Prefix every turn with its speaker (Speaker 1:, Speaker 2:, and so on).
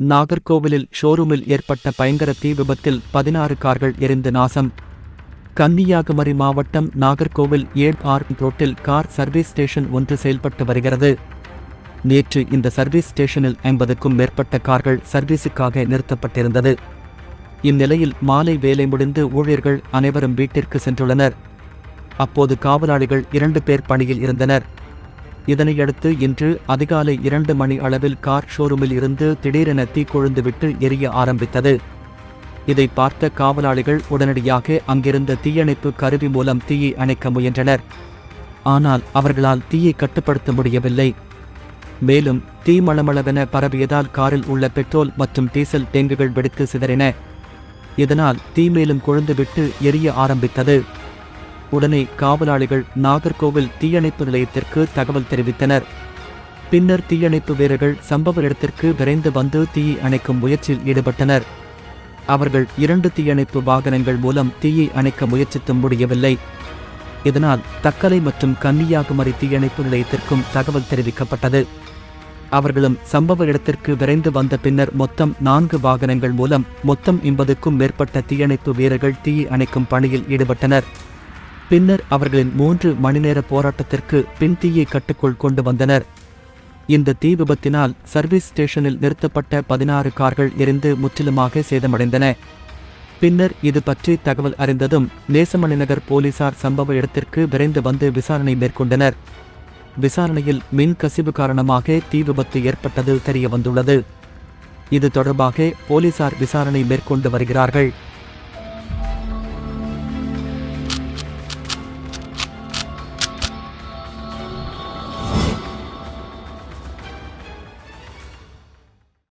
Speaker 1: நாகர்கோவிலில் ஷோரூமில் ஏற்பட்ட பயங்கர தீ விபத்தில் பதினாறு கார்கள் எரிந்து நாசம். கன்னியாகுமரி மாவட்டம் நாகர்கோவில் ஏழ் ஆர் ரோட்டில் கார் சர்வீஸ் ஸ்டேஷன் ஒன்று செயல்பட்டு வருகிறது. நேற்று இந்த சர்வீஸ் ஸ்டேஷனில் ஐம்பதுக்கும் மேற்பட்ட கார்கள் சர்வீஸுக்காக நிறுத்தப்பட்டிருந்தது. இந்நிலையில் மாலை வேலை முடிந்து ஊழியர்கள் அனைவரும் வீட்டிற்கு சென்றுள்ளனர். அப்போது காவலாளிகள் இரண்டு பேர் பணியில் இருந்தனர். இதனையடுத்து இன்று அதிகாலை இரண்டு மணி அளவில் கார் ஷோரூமில் இருந்து திடீரென தீ கொழுந்துவிட்டு எரிய ஆரம்பித்தது. இதை பார்த்த காவலாளிகள் உடனடியாக அங்கிருந்த தீயணைப்பு கருவி மூலம் தீயை அணைக்க முயன்றனர். ஆனால் அவர்களால் தீயை கட்டுப்படுத்த முடியவில்லை. மேலும் தீ மளமளவென பரவியதால் காரில் உள்ள பெட்ரோல் மற்றும் டீசல் டேங்குகள் வெடித்து சிதறின. இதனால் தீ மேலும் கொழுந்துவிட்டு எரிய ஆரம்பித்தது. உடனே காவலாளிகள் நாகர்கோவில் தீயணைப்பு நிலையத்திற்கு தகவல் தெரிவித்தனர். பின்னர் தீயணைப்பு வீரர்கள் சம்பவ இடத்திற்கு விரைந்து வந்து தீயை அணைக்கும் முயற்சியில் ஈடுபட்டனர். அவர்கள் இரண்டு தீயணைப்பு வாகனங்கள் மூலம் தீயை அணைக்க முயற்சித்தும் முடியவில்லை. இதனால் தக்கலை மற்றும் கன்னியாகுமரி தீயணைப்பு நிலையத்திற்கும் தகவல் தெரிவிக்கப்பட்டது. அவர்களும் சம்பவ இடத்திற்கு விரைந்து வந்த பின்னர் மொத்தம் நான்கு வாகனங்கள் மூலம் மொத்தம் எண்பதுக்கும் மேற்பட்ட தீயணைப்பு வீரர்கள் தீயை அணைக்கும் பணியில் ஈடுபட்டனர். பின்னர் அவர்களின் மூன்று மணி நேர போராட்டத்திற்கு பின் தீயை கட்டுக்குள் கொண்டு வந்தனர். இந்த தீ விபத்தினால் சர்வீஸ் ஸ்டேஷனில் நிறுத்தப்பட்ட பதினாறு கார்கள் எரிந்து முற்றிலுமாக சேதமடைந்தன. பின்னர் இது பற்றி தகவல் அறிந்ததும் நேசமணி நகர் போலீசார் சம்பவ இடத்திற்கு விரைந்து வந்து விசாரணை மேற்கொண்டனர். விசாரணையில் மின் கசிவு காரணமாக தீ விபத்து ஏற்பட்டது தெரியவந்துள்ளது. இது தொடர்பாக போலீசார் விசாரணை மேற்கொண்டு வருகிறார்கள்.